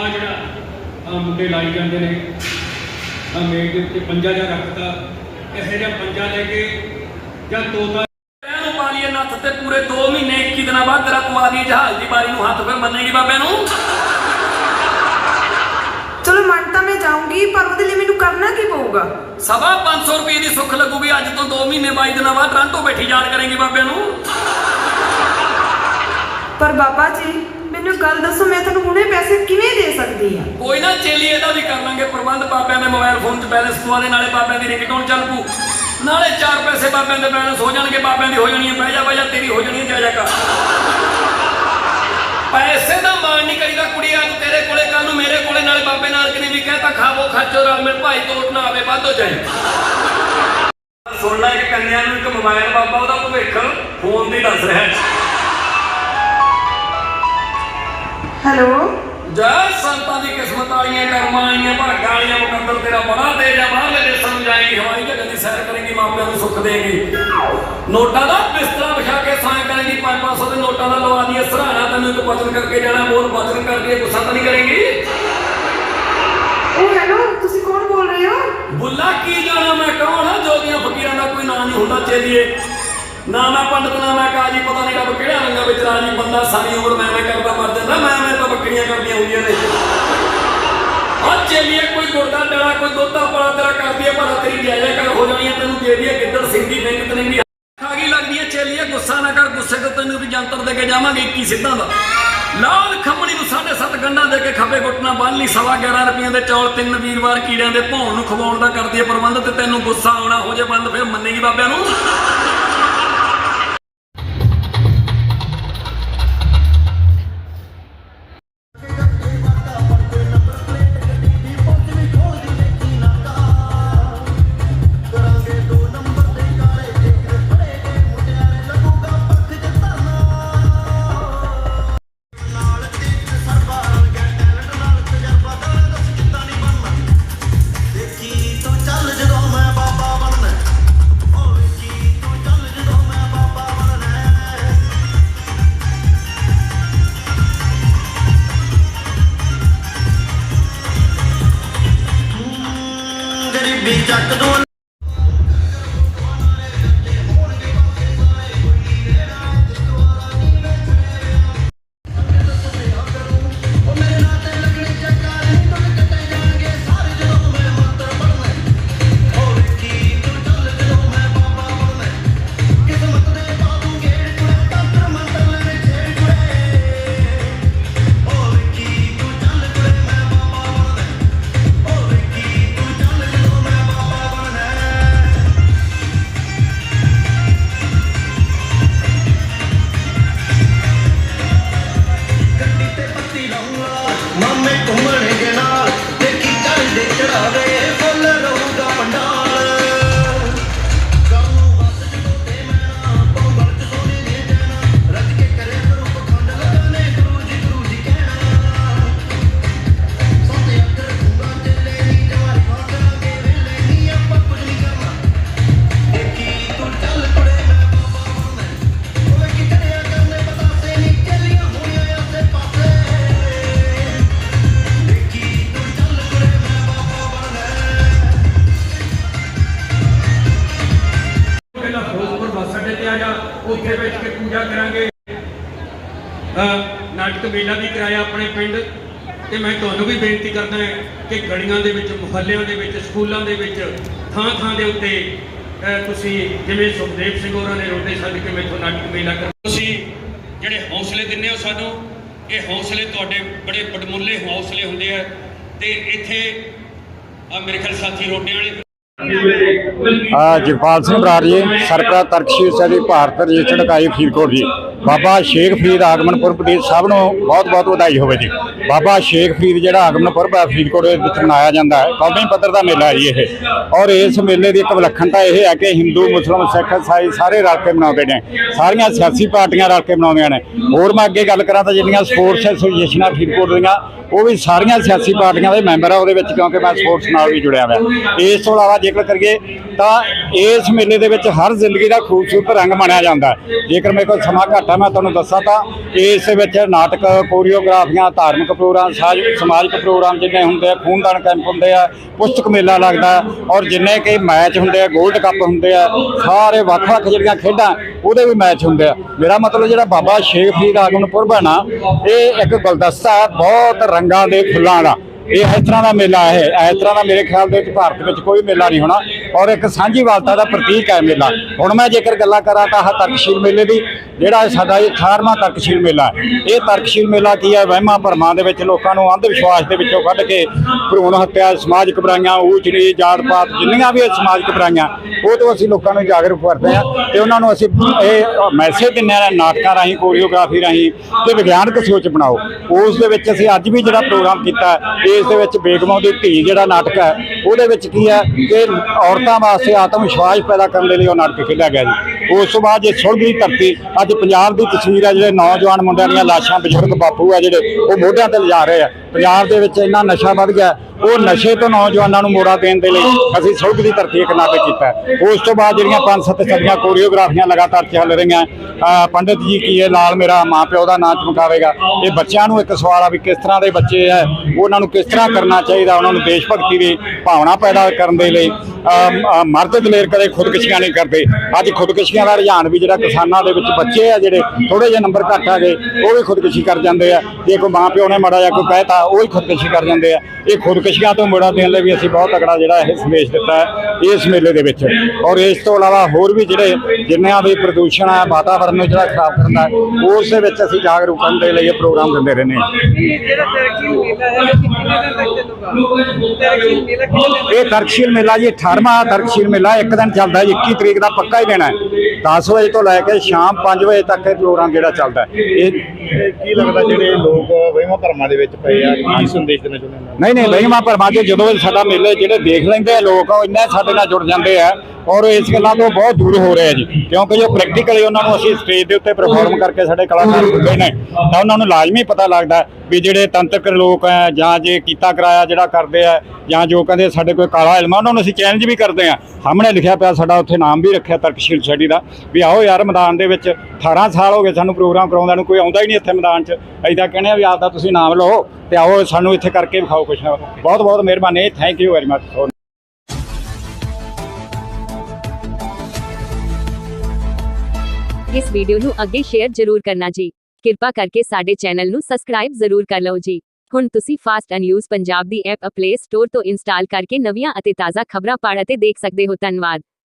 ਆ ਜਿਹੜਾ ਆ ਮੁੰਡੇ ਲਾਈ ਜਾਂਦੇ ਨੇ ਆ ਮੇਜ਼ ਦੇ ਉੱਤੇ ਪੰਜਾ ਜਿਹਾ ਰੱਖਤਾ ਇਹੋ ਜਿਹਾ ਪੰਜਾ ਲੈ ਕੇ ਜਾਂ ਤੋਤਾ ਇਹਨੂੰ ਪਾ ਲਈਏ ਨੱਥ ਤੇ ਪੂਰੇ 2 ਮਹੀਨੇ 21 ਦਿਨਾਂ ਬਾਅਦ ਤੇਰਾ ਪਵਾ ਦੀ ਜਹਾਜ਼ ਦੀ ਬਾਰੀ ਨੂੰ ਹੱਥ ਫਿਰ ਮੰਨੇਗੀ ਬਾਬੇ ਨੂੰ। ਚਲੋ ਮੰਨ ਤਾਂ ਮੈਂ ਜਾਊਂਗੀ ਪਰ ਉਹਦੇ ਲਈ ਮੈਨੂੰ ਕਰਨਾ ਕੀ ਪਊਗਾ? ਸਵਾ 500 ਰੁਪਏ ਦੀ ਸੁੱਖ ਲੱਗੂਗੀ ਅੱਜ ਤੋਂ 2 ਮਹੀਨੇ 22 ਦਿਨਾਂ ਬਾਅਦ ਟ੍ਰਾਂਟੋ ਬੈਠੀ ਯਾਦ ਕਰੇਗੀ ਬਾਬੇ ਨੂੰ। ਪਰ ਬਾਬਾ ਜੀ ਮੈਨੂੰ ਗੱਲ ਦੱਸੋ, ਮੈਂ ਤੁਹਾਨੂੰ ਹੁਣੇ ਪੈਸੇ ਕਿਵੇਂ ਦੇ ਸਕਦੀ ਹਾਂ? ਕੋਈ ਨਾ, ਚੇਲੀ ਇਹਦਾ ਵੀ ਕਰ ਲਾਂਗੇ ਪ੍ਰਬੰਧ। ਬਾਬਿਆਂ ਦੇ ਮੋਬਾਈਲ ਫੋਨ 'ਚ ਬੈਲੈਂਸ ਪਵਾ ਦੇ, ਨਾਲੇ ਬਾਬਿਆਂ ਦੀ ਰਿੰਗਟੋਨ ਚੱਲ ਪੂ ਨਾਲੇ ਚਾਰ ਪੈਸੇ ਬਾਬਿਆਂ ਦੇ ਬੈਲੈਂਸ ਹੋ ਜਾਣਗੇ, ਬਾਬਿਆਂ ਦੀ ਹੋ ਜਾਣੀ ਹੈ ਬਹਿ ਜਾ ਬਹਿ ਜਾ, ਤੇਰੀ ਹੋ ਜਾਣੀ ਹੈ ਜਾ ਜਾ, ਕਰ। ਪੈਸੇ ਦਾ ਮਾਣ ਨਹੀਂ ਕਰੀਦਾ ਕੁੜੀ, ਅੱਜ ਤੇਰੇ ਕੋਲੇ ਕੱਲ ਨੂੰ ਮੇਰੇ ਕੋਲੇ, ਨਾਲੇ ਬਾਬੇ ਨਾਨਕ ਨੇ ਵੀ ਕਹਿਤਾ ਖਾਵੋ, ਖਾਚੋ, ਰਲ ਮਿਲ, ਭਾਈ ਤੋਟ ਨਾ ਆਵੇ, ਵੱਧ ਹੋ ਜਾਏ। ਸੁਣਨਾ ਇੱਕ ਕੰਨਿਆ ਨੂੰ ਇੱਕ ਮੋਬਾਈਲ ਬਾਬਾ, ਉਹਦਾ ਭਵਿੱਖ ਫੋਨ ਦੀ ਦੱਸ ਰਿਹਾ ਹੈ। ਹੈਲੋ। ਜੈ ਸੰਤਾਂ ਦੀ ਕਿਸਮਤ ਵਾਲੀਆਂ ਕਰਮਾਂ ਵਾਲੀਆਂ ਭਾਗਾਂ ਵਾਲੀਆਂ ਮੁਕੱਦਰ ਤੇਰਾ ਬੜਾ ਤੇਜ ਆ ਬਾਹਰਲੇ ਦੇਸ਼ਾਂ ਨੂੰ ਜਾਏਗੀ ਹਵਾਈ ਜਹਾਜ਼ ਦੀ ਸੈਰ ਕਰੇਗੀ ਮਾਪਿਆਂ ਨੂੰ ਸੁੱਖ ਦੇਗੀ ਨੋਟਾਂ ਦਾ ਬਿਸਤਰਾ ਵਿਛਾ ਕੇ ਸਾਂ ਕਰੇਗੀ 5-500 ਦੇ ਨੋਟਾਂ ਦਾ ਲਵਾ ਦੀਏ ਸਰਾਣਾ ਤੈਨੂੰ ਇੱਕ ਵਚਨ ਕਰਕੇ ਜਾਣਾ ਬੋਲ ਵਚਨ ਕਰਕੇ ਗੁੱਸਾ ਤਾਂ ਨਹੀਂ ਕਰੇਗੀ? ਉਹ ਹੈਲੋ ਤੁਸੀਂ ਕੌਣ ਬੋਲ ਰਹੇ ਹੋ? ਬੁੱਲਾ ਕੀ ਜਾਣਾ ਮੈਂ ਕੌਣ ਆ? ਜੋਗੀਆਂ ਫਕੀਰਾਂ ਦਾ ਕੋਈ ਨਾਂ ਨਹੀਂ ਹੁੰਦਾ ਚੇਲੀਏ। ਨਾ ਮੈਂ ਪੰਡਤ, ਨਾ ਮੈਂ ਕਾਜੀ, ਪਤਾ ਨਹੀਂ ਰੱਬ ਕਿਹੜਾ ਰੰਗਾਂ ਵਿੱਚ ਰਾਜੀ ਬੰਦਾ, ਸਾਰੀ ਉਮਰ ਮੈਂ ਮੈਂ ਕਰਦਾ ਮਰ ਜਾਂਦਾ ਮੈਂ ਮੈਂ ਤਾਂ ਬੱਕਰੀਆਂ ਕਰਦੀਆਂ ਹੁੰਦੀਆਂ ਨੇ। ਆ ਚੇਲੀਏ ਕੋਈ ਗੁਰਦਾ ਡੜਾ ਕੋਈ ਦੋਤਾ ਪਾਲਾ ਤੇਰਾ ਕਰਦੀ ਹੈ ਭਲਾ ਤੇਰੀ ਜਾਇਜ਼ਾ ਕਰ ਹੋ ਜਾਣੀ ਤੈਨੂੰ ਦੇ ਦਈਏ ਗਿੱਦੜ ਸਿੰਘ ਦੀ ਬੈਂਕ ਤਨੇਂਗੀ ਖਾਗੀ ਲੱਗਦੀ ਹੈ ਚੇਲੀਏ ਗੁੱਸਾ ਨਾ ਕਰ, ਗੁੱਸੇ ਤੋਂ ਤੈਨੂੰ ਵੀ ਜੰਤਰ ਦੇ ਕੇ ਜਾਵਾਂਗੇ 21 ਸਿੱਧਾਂ ਦਾ। ਲਾਲ ਖੰਮਣੀ ਨੂੰ 7.5 ਗੰਢਾਂ ਦੇ ਕੇ ਖੱਬੇ ਗੁੱਟਣਾ ਬੰਨ ਲਈ, ਸਵਾ 11 ਰੁਪਈਆਂ ਦੇ ਚੌਲ, ਤਿੰਨ ਵੀਰਵਾਰ ਕੀੜਿਆਂ ਦੇ ਭੌਣ ਨੂੰ ਖਵਾਉਣ ਦਾ ਕਰਦੀ ਹੈ ਪ੍ਰਬੰਧ ਤੇ ਤੈਨੂੰ ਗੁੱਸਾ ਆਉਣਾ, ਹੋ ਜੇ ਬੰਦ ਫਿਰ ਮੰਨੇਗੀ ਬਾਬਿਆਂ ਨੂੰ। ਗਰੀਬੀ ਚੱਕ ਦੋ ਪੂਜਾ ਕਰਾਂਗੇ। ਨਾਟਕ ਮੇਲਾ ਵੀ ਕਰਾਇਆ ਆਪਣੇ ਪਿੰਡ। ਤੇ ਮੈਂ ਤੁਹਾਨੂੰ ਵੀ ਬੇਨਤੀ ਕਰਦਾ ਕਿ ਗਲੀਆਂ ਦੇ ਵਿੱਚ, ਮੁਹੱਲਿਆਂ ਦੇ ਵਿੱਚ, ਸਕੂਲਾਂ ਦੇ ਵਿੱਚ ਥਾਂ ਥਾਂ ਦੇ ਉੱਤੇ ਤੁਸੀਂ ਜਿਵੇਂ ਸੁਖਦੇਵ ਸਿੰਘ ਹੋਰਾਂ ਨੇ ਰੋਡੇ ਛੱਡ ਕੇ ਮੈਥੋਂ ਨਾਟਕ ਮੇਲਾ ਕਰ ਤੁਸੀਂ ਜਿਹੜੇ ਹੌਸਲੇ ਦਿੰਦੇ ਹੋ ਸਾਨੂੰ, ਇਹ ਹੌਸਲੇ ਤੁਹਾਡੇ ਬੜੇ ਵਡਮੁੱਲੇ ਹੌਸਲੇ ਹੁੰਦੇ ਆ। ਤੇ ਇੱਥੇ ਆ ਮੇਰੇ ਖਿਆਲ ਸਾਥੀ ਰੋਡਿਆਂ ਵਾਲੇ ਜਗਪਾਲ ਸਿੰਘ ਬਰਾੜ ਜੀ ਸਰਕਰਾ ਤਰਕਸ਼ੀਰ ਸਾਹਿਬ ਦੀ ਭਾਰਤ ਰਜਿਸਟਰਡ ਇਕਾਈ ਫਰੀਦਕੋਟ ਜੀ ਬਾਬਾ ਸ਼ੇਖ ਫਰੀਦ ਆਗਮਨ ਪੁਰਬ ਦੀ ਸਭ ਨੂੰ ਬਹੁਤ ਬਹੁਤ ਵਧਾਈ ਹੋਵੇ ਜੀ। ਬਾਬਾ ਸ਼ੇਖ ਫਰੀਦ ਜਿਹੜਾ ਆਗਮਨ ਪੁਰਬ ਹੈ, ਫਰੀਦਕੋਟ ਦੇ ਵਿੱਚ ਮਨਾਇਆ ਜਾਂਦਾ ਹੈ। ਕੌਮੀ ਪੱਧਰ ਦਾ ਮੇਲਾ ਹੈ ਜੀ ਇਹ। ਔਰ ਇਸ ਮੇਲੇ ਦੀ ਇੱਕ ਵਿਲੱਖਣਤਾ ਇਹ ਹੈ ਕਿ ਹਿੰਦੂ, ਮੁਸਲਮਾਨ, ਸਿੱਖ ਇਸਾਈ ਸਾਰੇ ਰਲ ਕੇ ਮਨਾਉਂਦੇ ਨੇ। ਸਾਰੀਆਂ ਸਿਆਸੀ ਪਾਰਟੀਆਂ ਰਲ ਕੇ ਮਨਾਉਂਦੀਆਂ ਨੇ। ਹੋਰ ਮੈਂ ਅੱਗੇ ਗੱਲ ਕਰਾਂ ਤਾਂ ਜਿਹੜੀਆਂ ਸਪੋਰਟਸ ਐਸੋਸੀਏਸ਼ਨਾਂ ਫਰੀਦਕੋਟ ਦੀਆਂ, ਉਹ ਵੀ ਸਾਰੀਆਂ ਸਿਆਸੀ ਪਾਰਟੀਆਂ ਦੇ ਮੈਂਬਰ ਆ ਉਹਦੇ ਵਿੱਚ, ਕਿਉਂਕਿ ਮੈਂ ਸਪੋਰਟਸ ਨਾਲ ਵੀ ਜੁੜਿਆ ਹੋਇਆ। ਇਸ ਤੋਂ ਇਲਾਵਾ ਜ਼ਿਕਰ ਕਰੀਏ ਤਾਂ ਇਸ ਮੇਲੇ ਦੇ ਵਿੱਚ ਹਰ ਜ਼ਿੰਦਗੀ ਦਾ ਖੂਬਸੂਰਤ ਰੰਗ ਮੰਨਿਆ ਜਾਂਦਾ ਜੇਕਰ ਮੇਰੇ ਕੋਲ ਸਮਾਂ ਘੱਟ ਹੈ ਮੈਂ ਤੁਹਾਨੂੰ ਦੱਸਾਂ ਤਾਂ ਇਸ ਵਿੱਚ ਨਾਟਕ, ਕੋਰੀਓਗ੍ਰਾਫੀਆਂ, ਧਾਰਮਿਕ ਪ੍ਰੋਗਰਾਮ ਸਮਾਜਿਕ ਪ੍ਰੋਗਰਾਮ ਜਿੰਨੇ ਹੁੰਦੇ ਆ, ਖੂਨਦਾਨ ਕੈਂਪ ਹੁੰਦੇ ਆ, ਪੁਸਤਕ ਮੇਲਾ ਲੱਗਦਾ ਔਰ ਜਿੰਨੇ ਕਿ ਮੈਚ ਹੁੰਦੇ ਆ 골ਡ ਕੱਪ ਹੁੰਦੇ ਆ, ਸਾਰੇ ਵੱਖ-ਵੱਖ ਜਿਹੜੀਆਂ ਖੇਡਾਂ, ਉਹਦੇ ਵੀ ਮੈਚ ਹੁੰਦੇ ਆ। ਮੇਰਾ ਮਤਲਬ ਜਿਹੜਾ ਬਾਬਾ ਸ਼ੇਖ ਫਰੀਦ ਆਗਮਨ ਪੁਰਬ ਹੈ ਨਾ, ਇਹ ਇੱਕ ਗੁਲਦਸਤਾ ਹੈ ਬਹੁਤ ਰੰਗਾਂ ਦੇ ਫੁੱਲਾਂ ਦਾ। ਇਹ ਇਸ ਤਰ੍ਹਾਂ ਦਾ ਮੇਲਾ ਹੈ, ਇਸ ਤਰ੍ਹਾਂ ਦਾ ਮੇਰੇ ਖਿਆਲ ਦੇ ਵਿੱਚ ਭਾਰਤ ਵਿੱਚ ਕੋਈ ਮੇਲਾ ਨਹੀਂ ਹੋਣਾ ਔਰ ਇੱਕ ਸਾਂਝੀਵਾਲਤਾ ਦਾ ਪ੍ਰਤੀਕ ਹੈ ਮੇਲਾ। ਹੁਣ ਮੈਂ ਜੇਕਰ ਗੱਲਾਂ ਕਰਾਂ ਤਾਂ ਆਹ ਤਰਕਸ਼ੀਲ ਮੇਲੇ ਦੀ, ਜਿਹੜਾ ਸਾਡਾ ਇਹ 18ਵਾਂ ਤਰਕਸ਼ੀਲ ਮੇਲਾ ਹੈ। ਇਹ ਤਰਕਸ਼ੀਲ ਮੇਲਾ ਕੀ ਹੈ? ਵਹਿਮਾਂ ਭਰਮਾਂ ਦੇ ਵਿੱਚ ਲੋਕਾਂ ਨੂੰ ਅੰਧ ਵਿਸ਼ਵਾਸ ਦੇ ਵਿੱਚੋਂ ਕੱਢ ਕੇ ਭਰੂਣ ਹੱਤਿਆ, ਸਮਾਜਿਕ ਬੁਰਾਈਆਂ ਊਚ ਨੀਚ ਜਾਤ ਪਾਤ ਜਿੰਨੀਆਂ ਵੀ ਇਹ ਸਮਾਜਿਕ ਬੁਰਾਈਆਂ ਉਹ ਤੋਂ ਅਸੀਂ ਲੋਕਾਂ ਨੂੰ ਜਾਗਰੂਕ ਕਰਦੇ ਹਾਂ ਤੇ ਉਹਨਾਂ ਨੂੰ ਅਸੀਂ ਇਹ ਮੈਸੇਜ ਦਿੰਦੇ ਹਾਂ ਨਾਟਕਾਂ ਰਾਹੀਂ ਕੋਰੀਓਗ੍ਰਾਫੀ ਰਾਹੀਂ ਕਿ ਵਿਗਿਆਨਕ ਸੋਚ ਬਣਾਓ। ਉਸ ਦੇ ਵਿੱਚ ਅਸੀਂ ਅੱਜ ਵੀ ਜਿਹੜਾ ਪ੍ਰੋਗਰਾਮ ਕੀਤਾ ਇਸ ਦੇ ਵਿੱਚ ਬੇਗਮਾਂ ਦੀ ਧੀ ਜਿਹੜਾ ਨਾਟਕ ਹੈ, ਉਹਦੇ ਵਿੱਚ ਕੀ ਹੈ ਕਿ ਔਰਤਾਂ ਵਾਸਤੇ ਆਤਮ ਵਿਸ਼ਵਾਸ ਪੈਦਾ ਕਰਨ ਦੇ ਲਈ ਉਹ ਨਾਟਕ ਖੇਡਿਆ ਗਿਆ ਜੀ। ਉਸ ਤੋਂ ਬਾਅਦ ਜੇ ਸੁਲਗ ਦੀ ਧਰਤੀ, ਅੱਜ ਪੰਜਾਬ ਦੀ ਤਸਵੀਰ ਹੈ ਜਿਹੜੇ ਨੌਜਵਾਨ ਮੁੰਡਿਆਂ ਦੀਆਂ ਲਾਸ਼ਾਂ, ਬਜ਼ੁਰਗ ਬਾਪੂ ਆ ਜਿਹੜੇ, ਉਹ ਮੋਢਿਆਂ ਤੇ ਲਿਜਾ ਰਹੇ ਆ। ਪੰਜਾਬ ਦੇ ਵਿੱਚ ਇੰਨਾ ਨਸ਼ਾ ਵੱਧ ਗਿਆ, ਉਹ ਨਸ਼ੇ ਤੋਂ ਨੌਜਵਾਨਾਂ ਨੂੰ ਮੋੜਾ ਦੇਣ ਦੇ ਲਈ ਅਸੀਂ ਸੁਲਗ ਦੀ ਧਰਤੀ ਇੱਕ ਨਾਟਕ ਕੀਤਾ ਉਸ ਤੋਂ ਬਾਅਦ ਜਿਹੜੀਆਂ ਪੰਜ, ਸੱਤ ਸਦੀਆਂ ਕੋਰੀਓਗ੍ਰਾਫੀਆਂ ਲਗਾਤਾਰ ਚੱਲ ਰਹੀਆਂ, ਅਹ, ਪੰਡਿਤ ਜੀ ਕੀ ਇਹ ਨਾਲ ਮੇਰਾ ਮਾਂ ਪਿਓ ਦਾ ਨਾਂ ਚਮਕਾਵੇਗਾ। ਇਹ ਬੱਚਿਆਂ ਨੂੰ ਇੱਕ ਸਵਾਲ ਆ ਵੀ ਕਿਸ ਤਰ੍ਹਾਂ ਦੇ ਬੱਚੇ ਹੈ ਉਹਨਾਂ ਨੂੰ ਕਿਸ ਤਰ੍ਹਾਂ ਕਰਨਾ ਚਾਹੀਦਾ, ਉਹਨਾਂ ਨੂੰ ਦੇਸ਼ ਭਗਤੀ ਦੀ ਭਾਵਨਾ ਪੈਦਾ ਕਰਨ ਦੇ ਲਈ ਮਰਦ ਦਲੇਰ ਕਦੇ ਖੁਦਕਸ਼ੀਆਂ ਨਹੀਂ ਕਰਦੇ। ਅੱਜ ਖੁਦਕਸ਼ੀਆਂ ਦਾ ਰੁਝਾਨ ਵੀ ਜਿਹੜਾ ਕਿਸਾਨਾਂ ਦੇ ਵਿੱਚ ਬੱਚੇ ਆ ਜਿਹੜੇ ਥੋੜੇ ਜਿਹੇ ਨੰਬਰ ਘੱਟ ਆ ਗਏ, ਉਹ ਵੀ ਖੁਦਕੁਸ਼ੀ ਕਰ ਜਾਂਦੇ ਆ। ਜੇ ਕੋਈ ਮਾਂ ਪਿਓ ਨੇ ਮਾੜਾ ਜਿਹਾ ਕੋਈ ਕਹਿਤਾ, ਉਹ ਹੀ ਖੁਦਕੁਸ਼ੀ ਕਰ ਜਾਂਦੇ ਆ। ਇਹ ਖੁਦਕੁਸ਼ੀਆਂ ਤੋਂ ਮੋੜਾ ਦੇਣ ਲਈ ਵੀ ਅਸੀਂ ਬਹੁਤ ਤਕੜਾ ਜਿਹੜਾ ਇਹ ਸੰਦੇਸ਼ ਦਿੱਤਾ ਹੈ ਇਸ ਮੇਲੇ ਦੇ ਵਿੱਚ। ਔਰ ਇਸ ਤੋਂ ਇਲਾਵਾ ਹੋਰ ਵੀ ਜਿਹੜੇ ਜਿੰਨਿਆਂ ਵੀ ਪ੍ਰਦੂਸ਼ਣ ਆ, ਵਾਤਾਵਰਨ ਨੂੰ ਜਿਹੜਾ ਖਰਾਬ ਕਰਦਾ ਉਸ ਦੇ ਵਿੱਚ ਅਸੀਂ ਜਾਗਰੂਕ ਕਰਨ ਦੇ ਲਈ ਇਹ ਪ੍ਰੋਗਰਾਮ ਦਿੰਦੇ ਰਹਿੰਦੇ ਹਾਂ। ਇਹ ਤਰਕਸ਼ੀਲ ਮੇਲਾ ਜੀ 18ਵਾਂ ਤਰਕਸ਼ੀਲ ਮੇਲਾ, ਇੱਕ ਦਿਨ ਚੱਲਦਾ ਹੈ 21 ਤਰੀਕ ਦਾ ਪੱਕਾ ਹੀ ਦੇਣਾ ਹੈ। 10 ਵਜੇ ਤੋਂ ਲੈ ਕੇ ਸ਼ਾਮ 5 ਵਜੇ ਤੱਕ ਇਹ ਪ੍ਰੋਗਰਾਮ ਜਿਹੜਾ ਚੱਲਦਾ ਹੈ। ਇਹ ਕੀ ਲੱਗਦਾ ਜਿਹੜੇ ਲੋਕ ਵਹਿਮਾਂ ਭਰਮਾਂ ਦੇ ਵਿੱਚ ਪਏ ਆ? ਕੀ ਸੰਦੇਸ਼ ਦੇਣਾ ਚਾਹੁੰਦੇ ਨੇ? ਨਹੀਂ ਨਹੀਂ ਵਹਿਮਾਂ ਭਰਮਾਂ 'ਚ ਜਦੋਂ ਸਾਡਾ ਮੇਲੇ ਜਿਹੜੇ ਦੇਖ ਲੈਂਦੇ ਆ ਲੋਕ ਉਹ ਇੰਨੇ ਸਾਡੇ ਨਾਲ ਜੁੜ ਜਾਂਦੇ ਆ ਔਰ ਇਸ ਗੱਲਾਂ ਤੋਂ ਬਹੁਤ ਦੂਰ ਹੋ ਰਹੇ ਆ ਜੀ। ਕਿਉਂਕਿ ਜੋ ਪ੍ਰੈਕਟੀਕਲੀ ਉਹਨਾਂ ਨੂੰ ਅਸੀਂ ਸਟੇਜ ਦੇ ਉੱਤੇ ਪਰਫਾਰਮ ਕਰਕੇ ਸਾਡੇ ਕਲਾਕਾਰ ਹੁੰਦੇ ਨੇ ਤਾਂ ਉਹਨਾਂ ਨੂੰ ਲਾਜ਼ਮੀ ਪਤਾ ਲੱਗਦਾ ਵੀ ਜਿਹੜੇ ਤੰਤਰਕ ਲੋਕ ਆ ਜਾਂ ਜੇ ਕੀਤਾ ਕਰਾਇਆ ਜਿਹੜਾ ਕਰਦੇ ਆ ਜਾਂ ਜੋ ਕਹਿੰਦੇ ਸਾਡੇ ਕੋਈ ਕਾਲਾ ਇਲਮ ਆ ਉਹਨਾਂ ਨੂੰ ਅਸੀਂ ਚੈਲੰਜ ਵੀ ਕਰਦੇ ਆ। ਸਾਹਮਣੇ ਲਿਖਿਆ ਪਿਆ ਸਾਡਾ ਉੱਥੇ ਨਾਮ ਵੀ ਰੱਖਿਆ ਤਰਕਸ਼ੀਲ ਸੋਸਾਇਟੀ ਦਾ। ਵੀ ਆਓ ਯਾਰ ਮੈਦਾਨ ਦੇ ਵਿੱਚ 18 ਸਾਲ ਹੋ ਗਏ ਸਾਨੂੰ ਪ੍ਰੋਗਰਾਮ ਕਰਾਉਂਦਾ ਨੂੰ, ਕੋਈ ਆਉਂਦਾ ਹੀ ਨਹੀਂ ਇੱਥੇ ਮੈਦਾਨ 'ਚ। ਅਸੀਂ ਕਹਿੰਦੇ ਆ ਵੀ ਆਪਦਾ ਤੁਸੀਂ ਨਾਮ ਲਓ ਤੇ ਆਓ ਸਾਨੂੰ ਇੱਥੇ ਕਰਕੇ ਵਿਖਾਓ ਕੁਛ ਨਾ। ਬਹੁਤ ਬਹੁਤ ਮਿਹਰਬਾਨੀ ਥੈਂਕ ਯੂ ਵੈਰੀ ਮਚ ਇਸ ਵੀਡੀਓ ਨੂੰ ਅੱਗੇ ਸ਼ੇਅਰ ਜ਼ਰੂਰ ਕਰਨਾ ਜੀ। ਕਿਰਪਾ ਕਰਕੇ ਸਾਡੇ ਚੈਨਲ ਨੂੰ ਸਬਸਕ੍ਰਾਈਬ ਜ਼ਰੂਰ ਕਰ ਲਓ ਜੀ। ਹੁਣ ਤੁਸੀਂ ਫਾਸਟ ਨਿਊਜ਼ ਪੰਜਾਬ ਦੀ ਐਪ ਪਲੇ ਸਟੋਰ ਤੋਂ ਇੰਸਟਾਲ ਕਰਕੇ ਨਵੀਆਂ ਅਤੇ ਤਾਜ਼ਾ ਖਬਰਾਂ ਪੜ੍ਹ ਅਤੇ ਦੇਖ ਸਕਦੇ ਹੋ। ਧੰਨਵਾਦ।